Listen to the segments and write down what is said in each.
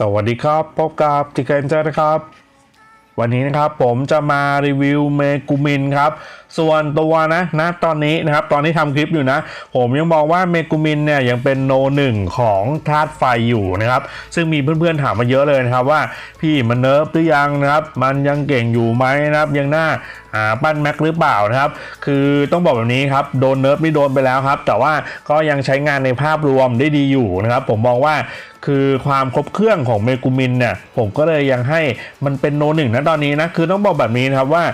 สวัสดีครับ พบกับจิเกนเจอร์นะครับ วันนี้นะครับผมจะมารีวิวเมกูมินครับส่วนตัวนะนะตอนนี้นะครับตอนนี้ทำคลิปอยู่นะ ผมยังมองว่าเมกูมินเนี่ยยังเป็นโนหนึ่งของธาตุไฟอยู่นะครับ ซึ่งมีเพื่อนๆถามมาเยอะเลยนะครับว่าพี่มันเนิร์ฟหรือยังนะครับ มันยังเก่งอยู่ไหมนะครับ ยังหน้าอ่าปั้นแม็กหรือเปล่านะครับ คือต้องบอกแบบนี้ครับ โดนเนิร์ฟนี่โดนไปแล้วครับ แต่ว่าก็ยังใช้งานในภาพรวมได้ดีอยู่นะครับ ผมมองว่าคือความครบเครื่องของเมกูมินเนี่ย ผมก็เลยยังให้มันเป็นโนหนึ่งนะตอนนี้นะ คือต้องบอกแบบนี้นะครับว่า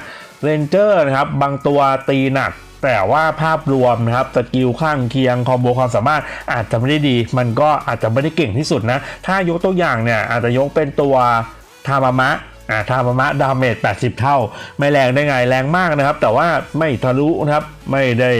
เรนเจอร์นะครับบางตัวตีหนักแต่ว่าภาพรวมนะครับสกิลข้างเคียงคอมโบความสามารถอาจจะไม่ได้ดี มันก็อาจจะไม่ได้เก่งที่สุดนะ ถ้ายกตัวอย่างเนี่ยอาจจะยกเป็นตัวทามามะอ่าทามามะดาเมจ 80 เท่า ไม่แรงได้ไงแรงมากนะครับ แต่ว่าไม่ทะลุนะครับไม่ได้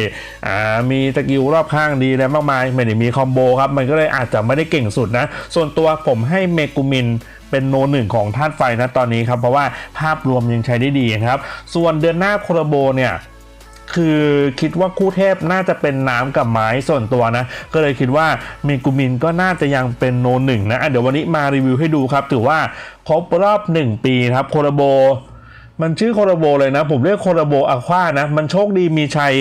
อ่ามีสกิลรอบข้างดีอะไรมากมาย ไม่ได้มีคอมโบครับ มันก็เลยอาจจะไม่ได้เก่งสุดนะ ส่วนตัวผมให้เมกูมิน เป็นโนหนึ่งของธาตุไฟนะตอนนี้ครับ เพราะว่าภาพรวมยังใช้ได้ดีนะครับ ส่วนเดือนหน้าโคโรโบเนี่ยคือคิดว่าคู่เทพน่าจะเป็นน้ำกับไม้ส่วนตัวนะ ก็เลยคิดว่ามีกูมินก็น่าจะยังเป็นโนหนึ่งนะะเดี๋ยววันนี้มารีวิวให้ดูครับถือว่าครบรอบ 1 ปีครับโคโรโบ มันชื่อโคโรโบเลยนะ ผมเรียกโคโรโบอะควานะ มันโชคดีมีชัย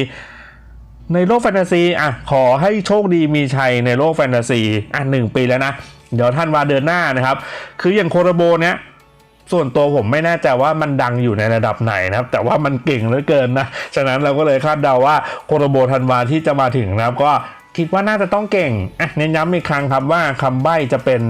ในโลกแฟนตาซีอะขอให้โชคดีมีชัยในโลกแฟนตาซีอะหนึ่งปีแล้วนะ เดี๋ยวท่านวาเดือนหน้านะครับ คืออย่างโคโรโบเนี้ยส่วนตัวผมไม่แน่ใจว่ามันดังอยู่ในระดับไหนนะครับ แต่ว่ามันเก่งเหลือเกินนะ ฉะนั้นเราก็เลยคาดเดาว่าโคโรโบธันวาที่จะมาถึงนะครับ ก็คิดว่าน่าจะต้องเก่งอะเน้นย้ำอีกครั้งครับว่าคำใบ้จะเป็น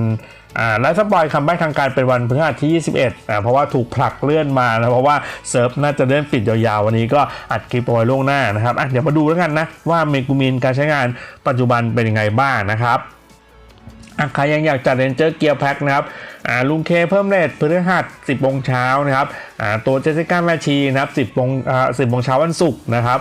อ่าและสปอยคำใบ้ทางการเป็นวันพฤหัสที่ 21อ่าเพราะว่าถูกผลักเลื่อนมานะเพราะว่าเซิร์ฟน่าจะเลื่อนปิดยาวๆ วันนี้ก็อัดคลิปเอาไว้ล่วงหน้านะครับอะเดี๋ยวมาดูแล้วกันนะว่าเมกูมินการใช้งานปัจจุบันเป็นยังไงบ้างนะครับ ใครยังอยากจัดเรนเจอร์เกียร์แพ็คนะครับลุงเคเพิ่มเรทพฤหัส 10โมงเช้านะครับตัวเจสสิก้าแมชีนะครับ10โมง10โมงเช้าวันศุกร์นะครับ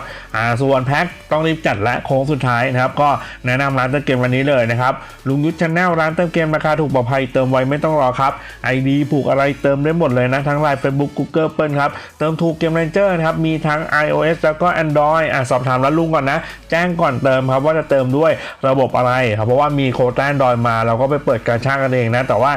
ส่วนแพ็คต้องรีบจัดและโค้งสุดท้ายนะครับก็แนะนำร้านเติมเกมวันนี้เลยนะครับลุงยุทธชาแนลร้านเติมเกมราคาถูกปลอดภัยเติมไวไม่ต้องรอครับ ID ผูกอะไรเติมได้หมดเลยนะทั้งไลน์เฟซบุ๊กกูเกิลเปิลครับเติมถูกเกมเรนเจอร์นะครับมีทั้ง iOS แล้วก็ Android อะสอบถามร้านลุงก่อนนะ แจ้งก่อนเติมครับว่าจะเติมด้วยระบบอะไรครับเพราะว่ามีโค้ดแอนดรอยมาเราก็ไปเปิดการช่างกันเองนะแต่ว่า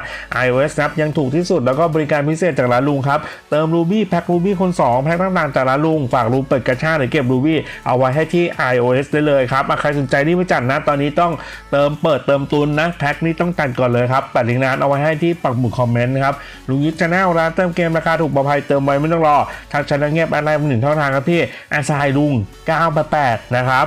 iOS นะครับยังถูกที่สุดแล้วก็บริการพิเศษจากร้านลุงครับ เติม Ruby แพ็ค Ruby คน2แพ็คต่างๆจากร้านลุง ฝากลุงเปิดกระชากหรือเก็บ Ruby เอาไว้ให้ที่ iOS ได้เลยครับใครสนใจนี่ไม่จัดนะ ตอนนี้ต้องเติมเปิดเติมตุนนะแพ็คนี้ต้องจัดก่อนเลยครับแปดลิงก์ร้านเอาไว้ให้ที่ปักหมุดคอมเมนต์นะครับลุงยุทธชาแนลร้านเติมเกมราคาถูกปลอดภัยเติมไว้ไม่ต้องรอทักชันเงียบอะไรมหนึ่งช่องทางครับพี่อาซายลุง988นะครับ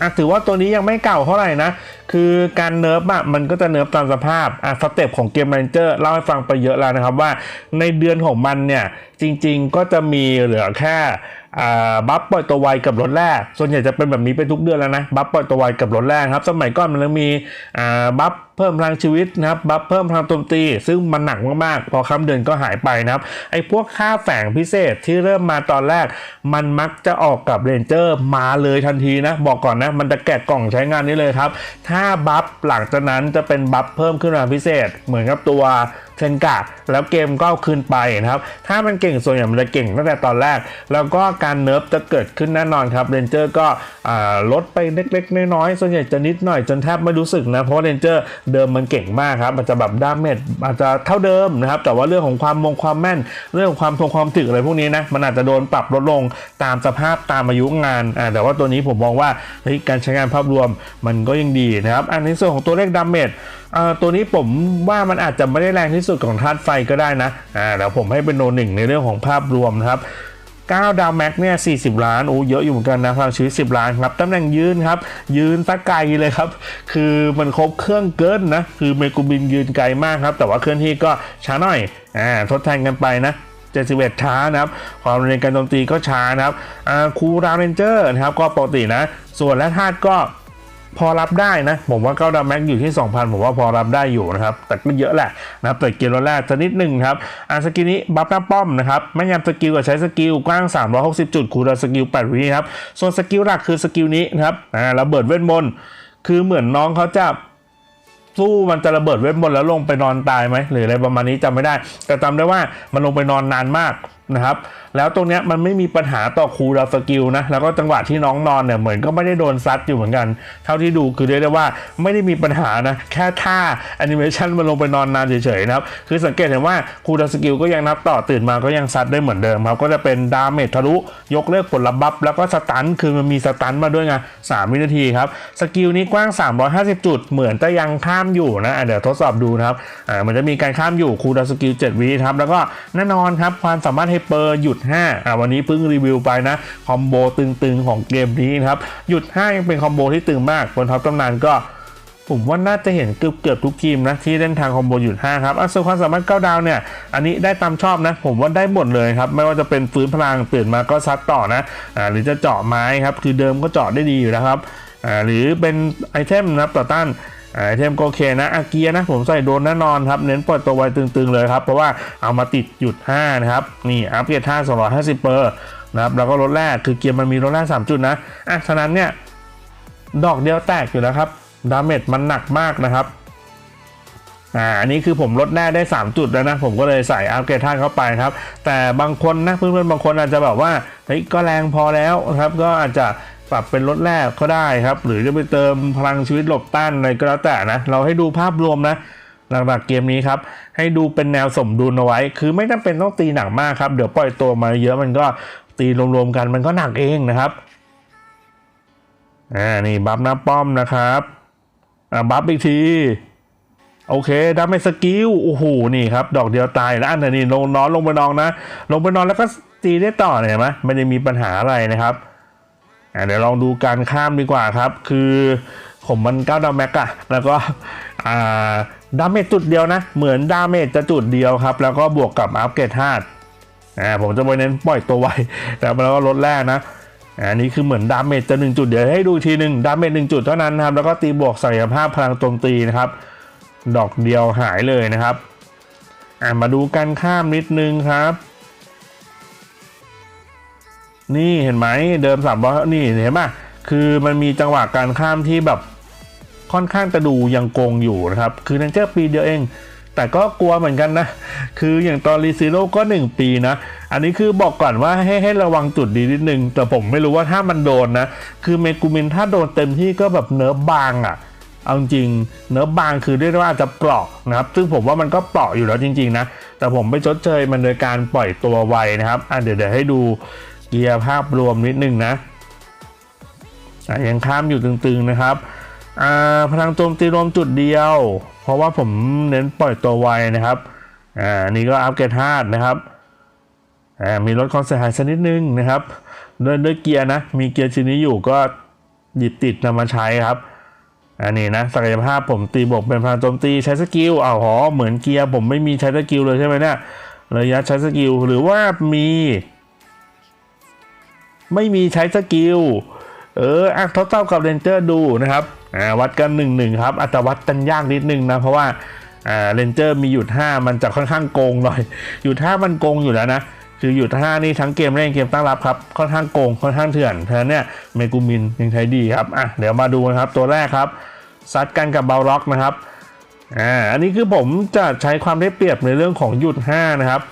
อะถือว่าตัวนี้ยังไม่เก่าเท่าไหร่นะ คือการเนิร์ฟอะมันก็จะเนิร์ฟตามสภาพอะสเต็ปของเกมแมนเจอร์เล่าให้ฟังไปเยอะแล้วนะครับว่าในเดือนของมันเนี่ยจริงๆก็จะมีเหลือแค่ บัฟปล่อยตัวไวกับรถแรก ส่วนใหญ่จะเป็นแบบนี้ไปทุกเดือนแล้วนะ บัฟปล่อยตัวไวกับรถแรกครับ สมัยก่อนมันมีบัฟเพิ่มพลังชีวิตนะครับ บัฟเพิ่มพลังโจมตี ซึ่งมันหนักมากๆ พอคำเดือนก็หายไปนะครับ ไอ้พวกค่าแฝงพิเศษที่เริ่มมาตอนแรก มันมักจะออกกับเรนเจอร์มาเลยทันทีนะ บอกก่อนนะ มันจะแกะกล่องใช้งานนี้เลยครับ ถ้าบัฟหลังจากนั้นจะเป็นบัฟเพิ่มขึ้นมาพิเศษ เหมือนกับตัว เทนกะแล้วเกมก็คืนไปนะครับ ถ้ามันเก่งส่วนใหญ่มันจะเก่งตั้งแต่ตอนแรก แล้วก็การเนิร์ฟจะเกิดขึ้นแน่นอนครับเรนเจอร์ก็ลดไปเล็กๆน้อยๆส่วนใหญ่จะนิดหน่อยจนแทบไม่รู้สึกนะ เพราะเรนเจอร์เดิมมันเก่งมากครับมันจะแบบดาเมจอาจจะเท่าเดิมนะครับ แต่ว่าเรื่องของความมงความแม่น เรื่องของความทรงความถึกอะไรพวกนี้นะมันอาจจะโดนปรับลดลงตามสภาพตามอายุงานอ่าแต่ว่าตัวนี้ผมมองว่าการใช้งานภาพรวมมันก็ยังดีนะครับอันในส่วนของตัวเลขดาเมจตัวนี้ผมว่ามันอาจจะไม่ได้แรงที่สุดของธาตุไฟก็ได้นะอ่าเดี๋ยวผมให้เป็นโนหนึ่งในเรื่องของภาพรวมนะครับ9ดาวแม็กเนี่ย40 ล้าน โอ้ เยอะอยู่เหมือนกันนะพลังชีวิต 10 ล้านครับ ตำแหน่งยืนครับ ยืนตะไกลเลยครับ คือมันครบเครื่องเกินนะ คือเมกูบินยืนไกลมากครับ แต่ว่าเคลื่อนที่ก็ช้าหน่อย อ่า ทดแทนกันไปนะ71ช้านะครับ ความเร็วการโจมตีก็ช้านะครับ อ่า คูราวเรนเจอร์นะครับ ก็ปกตินะ ส่วนและธาตุก็ พอรับได้นะ ผมว่าเก้าดาวแม็กอยู่ที่ 2,000 ผมว่าพอรับได้อยู่นะครับ แต่ก็เยอะแหละนะครับแต่เกียร์แรกจะนิดหนึ่งครับอ่าสกิลนี้บัฟหน้าป้อมนะครับไม่ยำสกิลกับใช้สกิลกว้าง 360 จุดคูณสกิล 8 วิครับส่วนสกิลหลักคือสกิลนี้นะครับอ่าระเบิดเวทมนต์คือเหมือนน้องเขาจะสู้มันจะระเบิดเวทมนต์แล้วลงไปนอนตายไหมหรืออะไรประมาณนี้จำไม่ได้ แต่จำได้ว่ามันลงไปนอนนานมาก นะครับแล้วตรงเนี้ยมันไม่มีปัญหาต่อครูดาวสกิลนะแล้วก็จังหวะที่น้องนอนเนี่ยเหมือนก็ไม่ได้โดนซัดอยู่เหมือนกัน เท่าที่ดูคือเรียกได้ว่าไม่ได้มีปัญหานะแค่ท่าแอนิเมชันมันลงไปนอนนานเฉยๆนะครับคือสังเกตเห็นว่าครูดาวสกิลก็ยังนับต่อตื่นมาก็ยังซัดได้เหมือนเดิมครับก็จะเป็นดาเมจทะลุยกเลิกผลลัพธ์บัฟแล้วก็สตันคือมันมีสตันมาด้วยไง3วินาทีครับสกิลนี้กว้าง 350 จุด เหมือนจะยังข้ามอยู่นะะเดี๋ยวทดสอบดูนะครับอ่ามันจะมีการข้ามอยู่ครูดาวสกิล7วิครับแล้วก็แน่นอนครับความสามารถไฮเปอร์หยุด 5 อ่าวันนี้เพิ่งรีวิวไปนะคอมโบตึงๆของเกมนี้นะครับหยุด 5 ยังเป็นคอมโบที่ตึงมากบนท็อปตำนานก็ผมว่าน่าจะเห็นเกือบเกือบทุกทีมนะที่เล่นทางคอมโบหยุด5ครับอะส่วความสามารถ9ดาวเนี่ย อันนี้ได้ตามชอบนะ ผมว่าได้หมดเลยครับ ไม่ว่าจะเป็นฟื้นพลังตื่นมาก็ซัดต่อนะอ่าหรือจะเจาะไม้ครับ คือเดิมก็เจาะได้ดีอยู่แล้วครับอ่าหรือเป็นไอเทมนะครับต่อต้าน ไอเทมก็โอเคนะอาเกียนะผมใส่โดนแน่นอนครับ เน้นปล่อยตัวไวตึงๆเลยครับ เพราะว่าเอามาติดหยุด 5 นะครับ นี่อัพเกรด5 250 เปอร์นะครับแล้วก็ลดแรกคือเกียร์มันมีลดแรก 3 จุดนะอะฉะนั้นเนี่ย ดอกเดียวแตกอยู่แล้วครับดาเมจมันหนักมากนะครับอ่าอันนี้คือผมลดแน่ได้ 3 จุดแล้วนะ ผมก็เลยใส่อัพเกรดท่านเข้าไปครับ แต่บางคนนะเพื่อนๆบางคนอาจจะแบบว่าเฮ้ยก็แรงพอแล้วนะครับ ก็อาจจะ ปรับเป็นลดแรกก็ได้ครับ หรือจะไปเติมพลังชีวิตหลบต้านอะไรก็แล้วแต่นะ เราให้ดูภาพรวมนะหลักๆเกมนี้ครับ ให้ดูเป็นแนวสมดุลเอาไว้ คือไม่จำเป็นต้องตีหนักมากครับ เดี๋ยวปล่อยตัวมาเยอะมันก็ตีรวมๆกันมันก็หนักเองนะครับอ่านี่บัฟหน้าป้อมนะครับอ่าบัฟอีกที โอเคดาเมจสกิลโอ้โหนี่ครับ ดอกเดียวตายแล้วอันนี้ลงนอนลงไปนอนนะ ลงไปนอนแล้วก็ตีได้ต่อเนี่ยเห็นไหมไม่ได้มีปัญหาอะไรนะครับ เดี๋ยวลองดูการข้ามดีกว่าครับ คือผมมัน9ดาวแม็กอะแล้วก็อ่าดาเมจจุดเดียวนะ เหมือนดาเมจจะจุดเดียวครับ แล้วก็บวกกับอัพเกรดธาตุอ่าผมจะไปเน้นปล่อยตัวไวแต่แล้วก็ลดแรกนะอันนี้คือเหมือนดาเมจจะหนึ่งจุดเดี๋ยวให้ดูทีหนึ่งดาเมจหนึ่งจุดเท่านั้นครับแล้วก็ตีบวกศักยภาพพลังโจมตีนะครับ ดอกเดียวหายเลยนะครับมาดูกันข้ามนิดนึงครับ นี่เห็นไหมเดิมสามร้อยนี่เห็นไหมคือมันมีจังหวะการข้ามที่แบบค่อนข้างจะดูยังโกงอยู่นะครับ คือนันเจอร์ปีเดียวเอง แต่ก็กลัวเหมือนกันนะ คืออย่างตอนรีซิโร่ก็ 1 ปีนะ อันนี้คือบอกก่อนว่าให้ให้ระวังจุดดีนิดนึง แต่ผมไม่รู้ว่าถ้ามันโดนนะ คือเมกูมินถ้าโดนเต็มที่ก็แบบเนื้อบางอะ่ะเอาจริงเนื้อบางคือเรียกได้ว่าจะเปราะนะครับ ซึ่งผมว่ามันก็เปราะอยู่แล้วจริง ๆ นะ แต่ผมไปชดเชยมันโดยการปล่อยตัวไวนะครับอะเดี๋ยวเดี๋ยวให้ดู กียร์ภาพรวมนิดนึงนะอะยังข้ามอยู่ตึงๆนะครับอ่าพลังโจมตีรวมจุดเดียว เพราะว่าผมเน้นปล่อยตัวไวนะครับอ่านี่ก็อัพเกรดธาตุนะครับอ่ามีลดความเสียหายสักนิดนึงนะครับด้วยด้วยเกียร์นะ มีเกียร์ชิ้นนี้อยู่ก็หยิบติดนำมาใช้ครับอันนี้นะศักยภาพผมตีบวกเป็นพลังโจมตีใช้สกิลอ้าวหอเหมือนเกียร์ผมไม่มีใช้สกิลเลยใช่ไหมเนี่ยระยะใช้สกิลหรือว่ามี ไม่มีใช้สกิล เอออะทดสอบกับเรนเจอร์ดูนะครับอ่าวัดกันหนึ่งหนึ่งครับอัตวัดกันยากนิดนึงนะ เพราะว่าอ่าเรนเจอร์มีหยุด5มันจะค่อนข้างโกงหน่อยหยุด5มันโกงอยู่แล้วนะคือหยุด5นี่ทั้งเกมเล่นเกมตั้งรับครับค่อนข้างโกงค่อนข้างเถื่อนเพราะฉะนั้นเนี่ยเมกูมินยังใช้ดีครับอะเดี๋ยวมาดูนะครับตัวแรกครับซัดกันกับเบลล็อกนะครับอ่าอันนี้คือผมจะใช้ความได้เปรียบในเรื่องของหยุด5นะครับ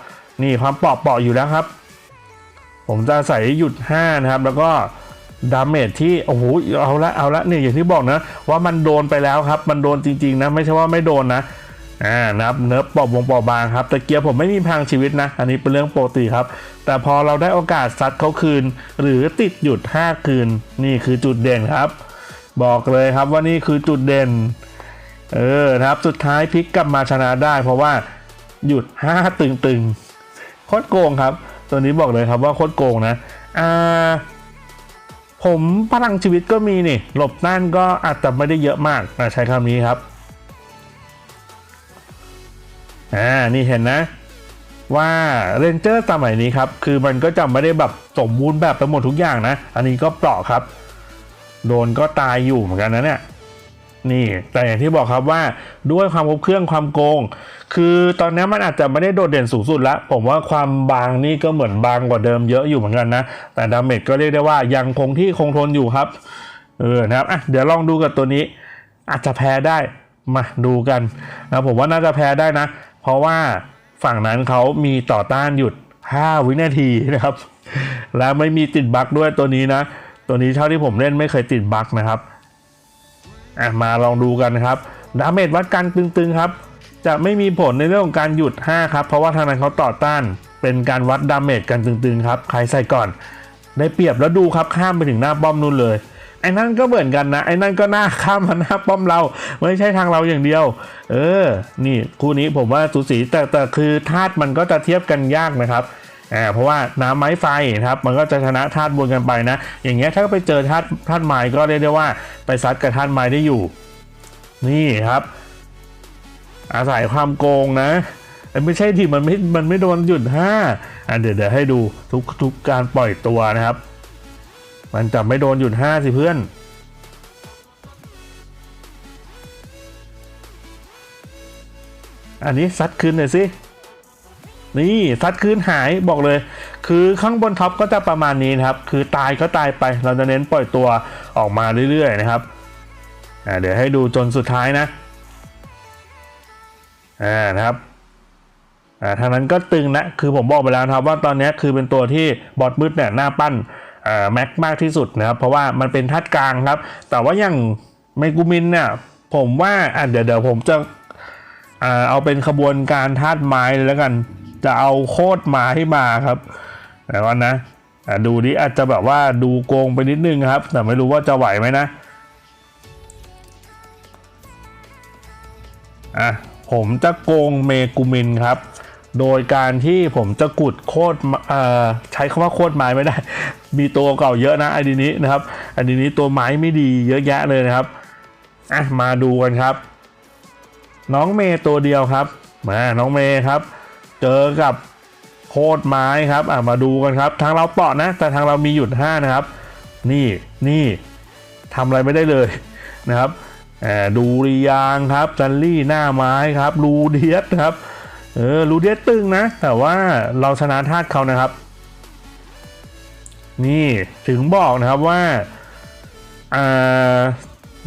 นี่ความเปราะเปราะอยู่แล้วครับ ผมจะใส่หยุด 5 นะครับ แล้วก็ดาเมจที่ โอ้โห เอาละเอาละเนี่ยอย่างที่บอกนะ ว่ามันโดนไปแล้วครับ มันโดนจริง ๆ นะ ไม่ใช่ว่าไม่โดนนะอ่านะครับเนิร์ฟปอบวงปอบางครับแต่เกียร์ผมไม่มีพังชีวิตนะ อันนี้เป็นเรื่องปกติครับ แต่พอเราได้โอกาสซัดเขาคืน หรือติดหยุด 5 คืน นี่คือจุดเด่นครับ บอกเลยครับว่านี่คือจุดเด่น เออนะครับสุดท้ายพลิกกลับมาชนะได้ เพราะว่าหยุด 5 ตึงๆโคตรโกงครับ ตัวนี้บอกเลยครับว่าโคตรโกงนะอ่าผมพลังชีวิตก็มีนี่ หลบต้านก็อาจจะไม่ได้เยอะมากอะใช้คำนี้ครับอ่านี่เห็นนะ ว่าเรนเจอร์สมัยนี้ครับ คือมันก็จะไม่ได้แบบสมบูรณ์แบบไปหมดทุกอย่างนะ อันนี้ก็เปราะครับ โดนก็ตายอยู่เหมือนกันนะเนี่ย นี่แต่อย่างที่บอกครับว่าด้วยความครบเครื่องความโกง คือตอนนี้มันอาจจะไม่ได้โดดเด่นสูงสุดล้วผมว่าความบางนี่ก็เหมือนบางกว่าเดิมเยอะอยู่เหมือนกันนะ แต่ดาเมจก็เรียกได้ว่ายังคงที่คงทนอยู่ครับเออนะครับอะเดี๋ยวลองดูกับตัวนี้ อาจจะแพ้ได้มาดูกันนะผมว่าน่าจะแพ้ได้นะ เพราะว่าฝั่งนั้นเขามีต่อต้านหยุด 5 วินาทีนะครับ และไม่มีติดบั๊กด้วยตัวนี้นะ ตัวนี้เท่าที่ผมเล่นไม่เคยติดบั๊กนะครับ อะมาลองดูกันนะครับดาเมจวัดกันตึงๆครับ จะไม่มีผลในเรื่องของการหยุด 5 ครับ เพราะว่าทางนั้นเขาต่อต้าน เป็นการวัดดาเมจกันตึงๆครับ ใครใส่ก่อน ได้เปรียบแล้วดูครับข้ามไปถึงหน้าป้อมนู่นเลยไอ้นั่นก็เหมือนกันนะไอ้นั่นก็หน้าข้ามมาหน้าป้อมเรา ไม่ใช่ทางเราอย่างเดียว เออ นี่คู่นี้ผมว่าสูสีแต่แต่คือธาตุมันก็จะเทียบกันยากนะครับ อ่าเพราะว่าน้ำไม้ไฟนะครับมันก็จะชนะธาตุบนกันไปนะ อย่างเงี้ยถ้าไปเจอธาตุธาตุไม้ก็เรียกได้ว่าไปซัดกับธาตุไม้ได้อยู่ นี่ครับ อาศัยความโกงนะเอ้ไม่ใช่ที่มันไม่มันไม่โดนหยุดห้าอะเดี๋ยวเดี๋ยวให้ดูทุกทุกการปล่อยตัวนะครับ มันจะไม่โดนหยุดห้าสิเพื่อนอันนี้ซัดคืนหน่อยสิ นี่ซัดคืนหายบอกเลย คือข้างบนท็อปก็จะประมาณนี้นะครับ คือตายก็ตายไป เราจะเน้นปล่อยตัวออกมาเรื่อยๆนะครับเดี๋ยวให้ดูจนสุดท้ายนะอ่านะครับอ่าทางนั้นก็ตึงนะ คือผมบอกไปแล้วครับว่าตอนนี้คือเป็นตัวที่บอทมืดเนี่ยหน้าปั้นอ่าแม็กมากที่สุดนะครับ เพราะว่ามันเป็นธาตุกลางครับ แต่ว่าอย่างเมกูมินเนี่ยผมว่าอะเดี๋ยวเดี๋ยวผมจะอ่าเอาเป็นขบวนการธาตุไม้เลยแล้วกัน จะเอาโคตรไม้มาครับแต่ว่านะดูดิอาจจะแบบว่าดูโกงไปนิดนึงครับ แต่ไม่รู้ว่าจะไหวไหมนะอะผมจะโกงเมกูมินครับ โดยการที่ผมจะกุดโคตรใช้คำว่าโคตรไม้ไม่ได้ มีตัวเก่าเยอะนะไอดีนี้นะครับไอดีนี้ตัวไม้ไม่ดีเยอะแยะเลยนะครับอะมาดูกันครับ น้องเมย์ตัวเดียวครับมาน้องเมย์ครับ เจอกับโคตรไม้ครับอะมาดูกันครับ ทางเราเปาะนะ แต่ทางเรามีหยุดห้านะครับ นี่นี่ทำอะไรไม่ได้เลยนะครับดูริยางครับจันลี่หน้าไม้ครับลูเดียสครับเออลูเดียสตึงนะ แต่ว่าเราชนะธาตุเขานะครับ นี่ถึงบอกนะครับว่าอ่า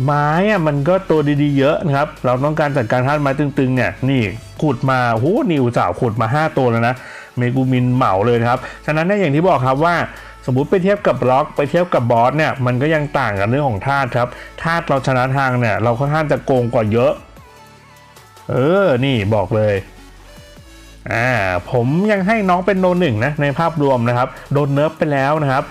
ไม้อะมันก็ตัวดีๆเยอะนะครับ เราต้องการจัดการธาตุไม้ตึงๆเนี่ยนี่ขุดมาโหนิวสาวขุดมา 5 ตัวแล้วนะเมกูมินเหมาเลยครับฉะนั้นเนี่ยอย่างที่บอกครับว่าสมมุติไปเทียบกับบล็อกไปเทียบกับบอสเนี่ยมันก็ยังต่างกันเรื่องของธาตุครับธาตุเราชนะทางเนี่ยเราค่อนข้างจะโกงกว่าเยอะ เออนี่บอกเลยอ่าผมยังให้น้องเป็นโดนหนึ่งนะในภาพรวมนะครับ โดนเนิร์ฟไปแล้วนะครับ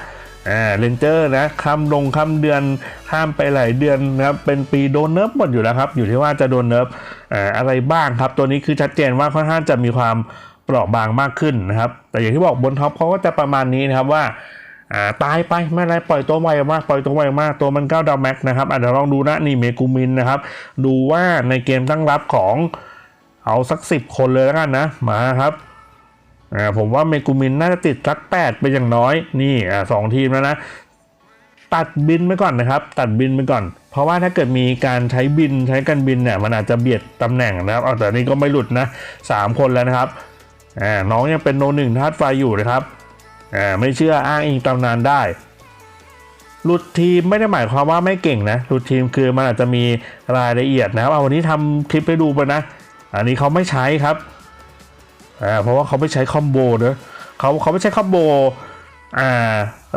อ่าเลนเจอร์นะข้ามลงข้ามเดือนข้ามไปหลายเดือนนะครับเป็นปีโดนเนิร์ฟหมดอยู่แล้วครับ อยู่ที่ว่าจะโดนเนิร์ฟอ่าอะไรบ้างครับ ตัวนี้คือชัดเจนว่าค่อนข้างจะมีความเปราะบางมากขึ้นนะครับ แต่อย่างที่บอกบนท็อปเขาก็จะประมาณนี้นะครับว่าอ่าตายไปไม่ไรปล่อยตัวไวมากปล่อยตัวไวมากตัวมัน9ดาวแม็กนะครับอาจจะลองดูนะนี่เมกูมินนะครับ ดูว่าในเกมตั้งรับของเอาสักสิบคนเลยแล้วกันนะมาครับ อ่าผมว่าเมกูมินน่าจะติดสักแปดไปอย่างน้อย นี่อ่าสองทีมแล้วนะ ตัดบินไปก่อนนะครับ ตัดบินไปก่อน เพราะว่าถ้าเกิดมีการใช้บินใช้การบินเนี่ยมันอาจจะเบียดตำแหน่งนะครับเอาแต่นี่ก็ไม่หลุดนะสามคนแล้วนะครับอ่าน้องยังเป็นโนหนึ่งธาตุไฟอยู่นะครับอ่าไม่เชื่ออ้างอิงตำนานได้หลุดทีมไม่ได้หมายความว่าไม่เก่งนะหลุดทีมคือมันอาจจะมีรายละเอียดนะครับเอาวันนี้ทำคลิปให้ดูไปนะ อันนี้เขาไม่ใช้ครับ อ่าเพราะว่าเขาไม่ใช้คอมโบเนอะเขาเขาไม่ใช้คอมโบอ่า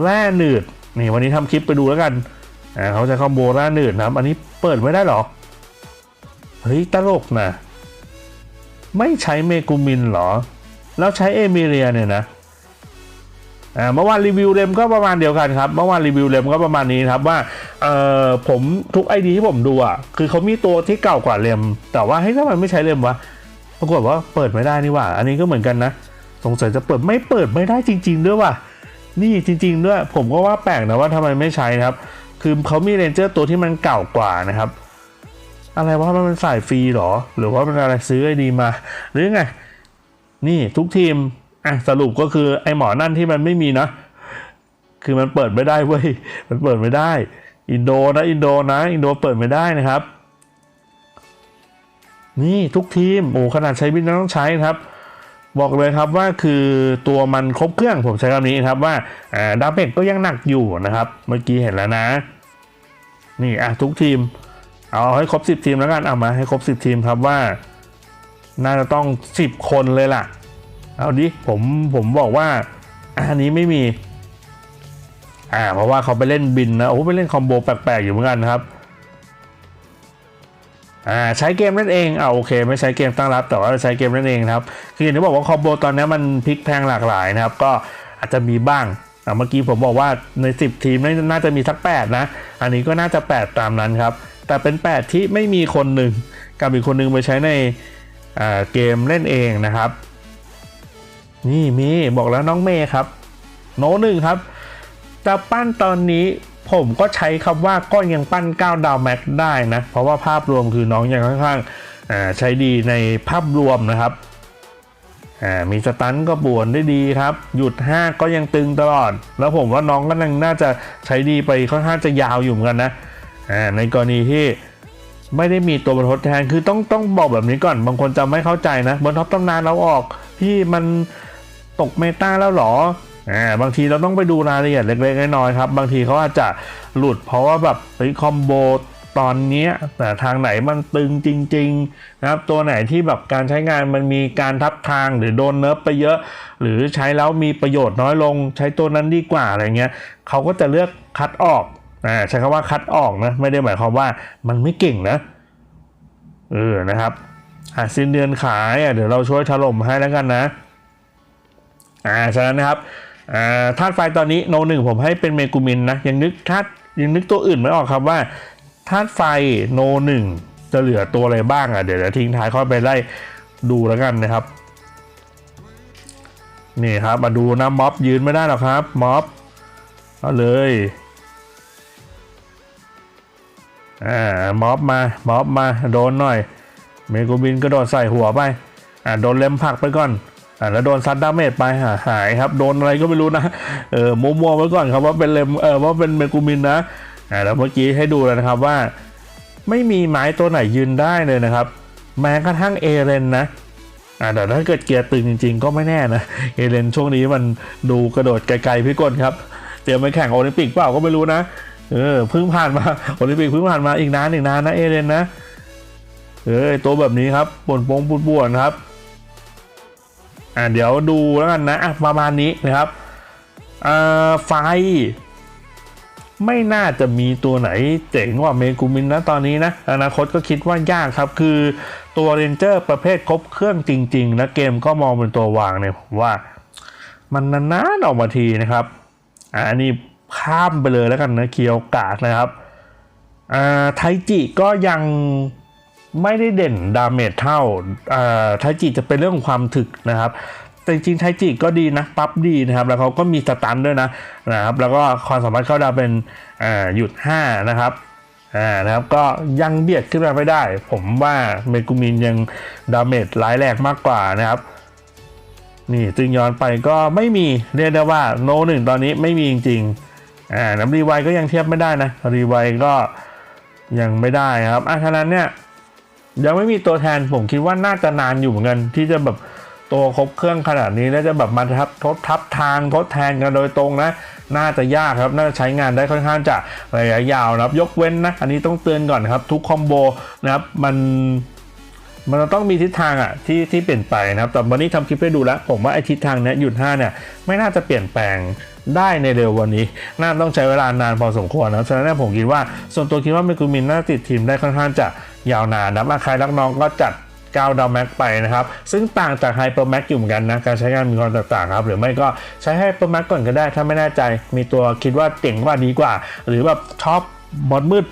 แร่หนืดนี่วันนี้ทำคลิปไปดูแล้วกันอ่าเขาใช้คอมโบแร่หนืดนะอันนี้เปิดไม่ได้หรอเฮ้ยตลกนะไม่ใช้เมกูมินหรอ แล้วใช้เอมิเรียเนี่ยนะอ่าเมื่อวานรีวิวเลมก็ประมาณเดียวกันครับเมื่อวานรีวิวเลมก็ประมาณนี้ครับว่าเอ่อผมทุกไอดีที่ผมดูอะคือเขามีตัวที่เก่ากว่าเลมแต่ว่าให้ยทำไมไม่ใช้เลมวะ ปรากฏว่าเปิดไม่ได้นี่ว่า อันนี้ก็เหมือนกันนะ สงสัยจะเปิดไม่เปิดไม่ได้จริง ๆ ด้วยว่ะ นี่จริง ๆ ด้วย ผมก็ว่าแปลกนะว่าทำไมไม่ใช้นะครับ คือเขามีเรนเจอร์ตัวที่มันเก่ากว่านะครับ อะไรว่ามันเป็นสายฟรีหรอ หรือว่าเป็นอะไรซื้อไอดีมา หรือไง นี่ทุกทีม อะสรุปก็คือไอหมอนั่นที่มันไม่มีนะ คือมันเปิดไม่ได้เว้ย มันเปิดไม่ได้ อินโดนะ อินโดนะ อินโดเปิดไม่ได้นะครับ นี่ทุกทีมโอ้ขนาดใช้บินต้องใช้ครับ บอกเลยครับว่าคือตัวมันครบเครื่องผมใช้คำนี้ครับว่าอ่าดาเมจก็ยังหนักอยู่นะครับ เมื่อกี้เห็นแล้วนะ นี่อะทุกทีม เอาให้ครบ 10 ทีมแล้วกันเอามาให้ครบ 10 ทีมครับว่า น่าจะต้อง 10 คนเลยล่ะ เอาดิผมผมบอกว่าอันนี้ไม่มีอ่าเพราะว่าเขาไปเล่นบินนะโอ้ไปเล่นคอมโบแปลกๆอยู่เหมือนกันครับ อ่าใช้เกมนั่นเองอ่าโอเค ไม่ใช้เกมตั้งรับ แต่ว่าใช้เกมนั่นเองครับคืออย่างที่บอกว่าคอมโบตอนนี้มันพลิกแพงหลากหลายนะครับ ก็อาจจะมีบ้างอ่าเมื่อกี้ผมบอกว่าใน 10 ทีมน่าจะมีสัก 8 นะ อันนี้ก็น่าจะ 8 ตามนั้นครับ แต่เป็น 8 ที่ไม่มีคนหนึ่งกับอีกคนหนึ่งไปใช้ในเกมเล่นเองนะครับ นี่มีบอกแล้วน้องเมย์ครับ โน้หนึ่งครับจะปั้นตอนนี้ ผมก็ใช้คำว่าก็ยังปั้น 9 ดาวแม็กได้นะ เพราะว่าภาพรวมคือน้องยังค่อนข้างใช้ดีในภาพรวมนะครับมีสตันก็บวนได้ดีครับ หยุด 5 ก็ยังตึงตลอด แล้วผมว่าน้องก็ยังน่าจะใช้ดีไปค่อนข้างจะยาวอยู่เหมือนกันนะในกรณีที่ไม่ได้มีตัวบทดแทนคือต้องต้องบอกแบบนี้ก่อนบางคนจะไม่เข้าใจนะบนท็อปตำนานเราออกที่มันตกเมตาแล้วหรอ อ่าบางทีเราต้องไปดูรายละเอียดเล็กๆน้อยๆครับ บางทีเขาอาจจะหลุดเพราะว่าแบบเฮ้ยคอมโบตอนนี้แต่ทางไหนมันตึงจริง ๆ นะครับ ตัวไหนที่แบบการใช้งานมันมีการทับทางหรือโดนเนิร์ฟไปเยอะ หรือใช้แล้วมีประโยชน์น้อยลง ใช้ตัวนั้นดีกว่าอะไรเงี้ยเขาก็จะเลือกคัดออกอ่าใช้คำว่าคัดออกนะไม่ได้หมายความว่ามันไม่เก่งนะเออนะครับหากสิ้นเดือนขายอะเดี๋ยวเราช่วยถล่มให้แล้วกันนะอ่าฉะนั้นนะครับ ธาตุไฟตอนนี้โนหนึ่งผมให้เป็นเมกูมินนะยังนึกธาตุยังนึกตัวอื่นไม่ออกครับว่าธาตุไฟโนหนึ่งจะเหลือตัวอะไรบ้างอะเดี๋ยวทิ้งท้ายค่อยไปไล่ดูแล้วกันนะครับนี่ครับมาดูนะม็อบยืนไม่ได้หรอกครับม็อบเอาเลยอ่าม็อบมาม็อบมาโดนหน่อยเมกูมินกระโดดใส่หัวไปอ่าโดนเล็มผักไปก่อน อ่าแล้วโดนซัดดาเมจไปหาหายครับ โดนอะไรก็ไม่รู้นะ เออมัวๆไว้ก่อนครับว่าเป็นเลมเออว่าเป็นเมกูมินนะอ่าแล้วเมื่อกี้ให้ดูแล้วนะครับว่า ไม่มีไม้ตัวไหนยืนได้เลยนะครับ แม้กระทั่งเอเรนนะอ่าแต่ถ้าเกิดเกียร์ตึงจริง ๆ ก็ไม่แน่นะ เอเรนช่วงนี้มันดูกระโดดไกลๆพี่กลครับ เตรียมไปแข่งโอลิมปิกเปล่าก็ไม่รู้นะ เออเพิ่งผ่านมาโอลิมปิกเพิ่งผ่านมาอีกนานอีกนานนะเอเรนนะ เออตัวแบบนี้ครับปนปงปุดป่วนครับ อ่าเดี๋ยวดูแล้วกันนะอะประมาณนี้นะครับอ่าไฟ ไม่น่าจะมีตัวไหนเจ๋งกว่าเมกูมินนะตอนนี้นะอนาคตก็คิดว่ายากครับ คือตัวเรนเจอร์ประเภทครบเครื่องจริง ๆ นะเกมก็มองเป็นตัววางเนี่ยผมว่ามันนานๆออกมาทีนะครับอ่าอันนี้ข้ามไปเลยแล้วกันนะเคียวกาดนะครับอ่าไทจิก็ยัง ไม่ได้เด่นดาเมจเท่าอ่าไทจิจะเป็นเรื่องของความถึกนะครับแต่จริงไทจิก็ดีนะปั๊บดีนะครับ แล้วเขาก็มีสตันด้วยนะนะครับ แล้วก็ความสามารถเข้าดาวเป็นหยุด 5 นะครับอ่านะครับก็ยังเบียดขึ้นมาไม่ได้ ผมว่าเมกุมินยังดาเมจร้ายแรงมากกว่านะครับ นี่จึงย้อนไปก็ไม่มีเรียกได้ว่าโนหนึ่งตอนนี้ไม่มีจริงๆอ่าน้ำรีไวก็ยังเทียบไม่ได้นะรีไวก็ยังไม่ได้ครับอะฉะนั้นเนี่ย ยังไม่มีตัวแทนผมคิดว่าน่าจะนานอยู่เหมือนกันที่จะแบบตัวครบเครื่องขนาดนี้แล้วจะแบบมาทับทดทับทางทดแทนกันโดยตรงนะ น่าจะยากครับ น่าจะใช้งานได้ค่อนข้างจะระยะยาวนะครับ ยกเว้นนะ อันนี้ต้องเตือนก่อนครับ ทุกคอมโบนะครับ มันมันต้องมีทิศทางอะที่ที่เปลี่ยนไปนะครับ แต่วันนี้ทำคลิปให้ดูแล้ว ผมว่าไอ้ทิศทางเนี้ยหยุด5เนี่ยไม่น่าจะเปลี่ยนแปลง ได้ในเร็ววันนี้ น่าต้องใช้เวลานานพอสมควรนะฉะนั้นผมคิดว่าส่วนตัวคิดว่าเมกุมินน่าติดทีมได้ค่อนข้างจะยาวนานนะมาใครรักน้องก็จัด9ดาวแม็กไปนะครับ ซึ่งต่างจากไฮเปอร์แม็กอยู่เหมือนกันนะ การใช้งานมีความแตกต่างครับ หรือไม่ก็ใช้ไฮเปอร์แม็กก่อนก็ได้ ถ้าไม่แน่ใจมีตัวคิดว่าเจ๋งกว่าดีกว่า หรือแบบชอบบอลมืด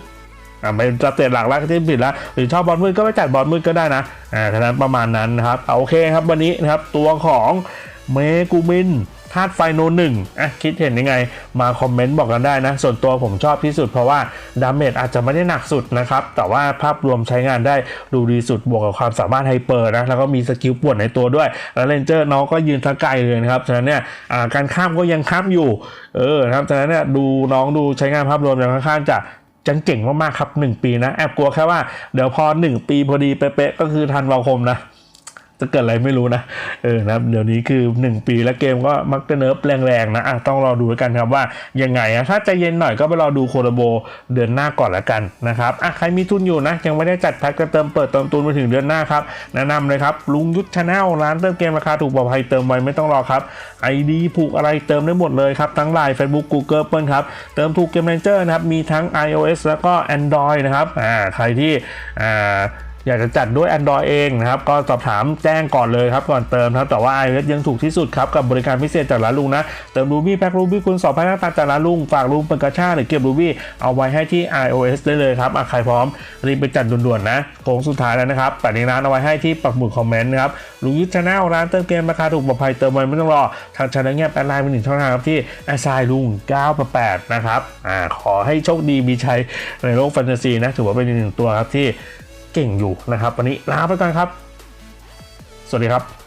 อ่าไม่จะเตะหลักแล้วที่ผิดแล้ว หรือชอบบอลมืดก็ไปจัดบอลมืดก็ได้นะอ่าฉะนั้นประมาณนั้นนะครับเอาโอเคครับวันนี้นะครับตัวของเมกูมิน ธาตุไฟโนหนึ่งอะคิดเห็นยังไง มาคอมเมนต์บอกกันได้นะ ส่วนตัวผมชอบที่สุดเพราะว่าดาเมจอาจจะไม่ได้หนักสุดนะครับ แต่ว่าภาพรวมใช้งานได้ดูดีสุดบวกกับความสามารถไฮเปอร์นะ แล้วก็มีสกิลป่วนในตัวด้วย แล้วเลนเจอร์น้องก็ยืนทะไกลเลยนะครับ ฉะนั้นเนี่ยการข้ามก็ยังข้ามอยู่ เออครับ ฉะนั้นเนี่ยดูน้องดูใช้งานภาพรวมยังค่อนข้างจะจังเก่งมากๆครับ 1 ปีนะ แอบกลัวแค่ว่าเดี๋ยวพอ 1 ปีพอดีเป๊ะๆก็คือทันวาคมนะ จะเกิดอะไรไม่รู้นะ เออนะครับ เดี๋ยวนี้คือ 1 ปีแล้วเกมก็มักจะเนิร์ฟแรงๆนะอะต้องรอดูด้วกันครับว่ายังไงอะถ้าใจเย็นหน่อยก็ไปรอดูโคโรโบเดือนหน้าก่อนละกันนะครับอะใครมีทุนอยู่นะ ยังไม่ได้จัดแพ็คจะเติมเปิดเติมตุนไปถึงเดือนหน้าครับ แนะนำเลยครับ ลุงยุทธชาแนลร้านเติมเกมราคาถูกปลอดภัยเติมไวไม่ต้องรอครับไอดีผูกอะไรเติมได้หมดเลยครับ ทั้งไลน์ Facebook Google เปิลครับ เติมถูกเกม Ranger นะครับ มีทั้ง iOS แล้วก็ Android นะครับอ่าใครที่อ่า อยากจะจัดด้วย Android เองนะครับ ก็สอบถามแจ้งก่อนเลยครับ ก่อนเติมครับ แต่ว่า iOS ยังถูกที่สุดครับ กับบริการพิเศษจากร้านลุงนะ เติม Ruby แพ็ค Ruby คุณสอบภายหน้าตาจากร้านลุง ฝากลุงเป็นกระชาหรือเก็บ Ruby เอาไว้ให้ที่ iOS ได้เลยครับใครพร้อม รีบไปจัดด่วนๆนะโค้งสุดท้ายแล้วนะครับปัดในร้านเอาไว้ให้ที่ปักหมุดคอมเมนต์นะครับลุงยึดชาแนลร้านเติมเกมราคาถูกปลอดภัยเติมไวไม่ต้องรอทางชาแนลเงียบแอดไลน์เป็นหนึ่งช่องทางครับที่แอสไซลุง988นะครับอ่าขอให้โชคดีมีชัยในโลกแฟนตาซีนะถือว่าเป็นหนึ่งตัวครับที่ เก่งอยู่นะครับ วันนี้ลาไปก่อนครับ สวัสดีครับ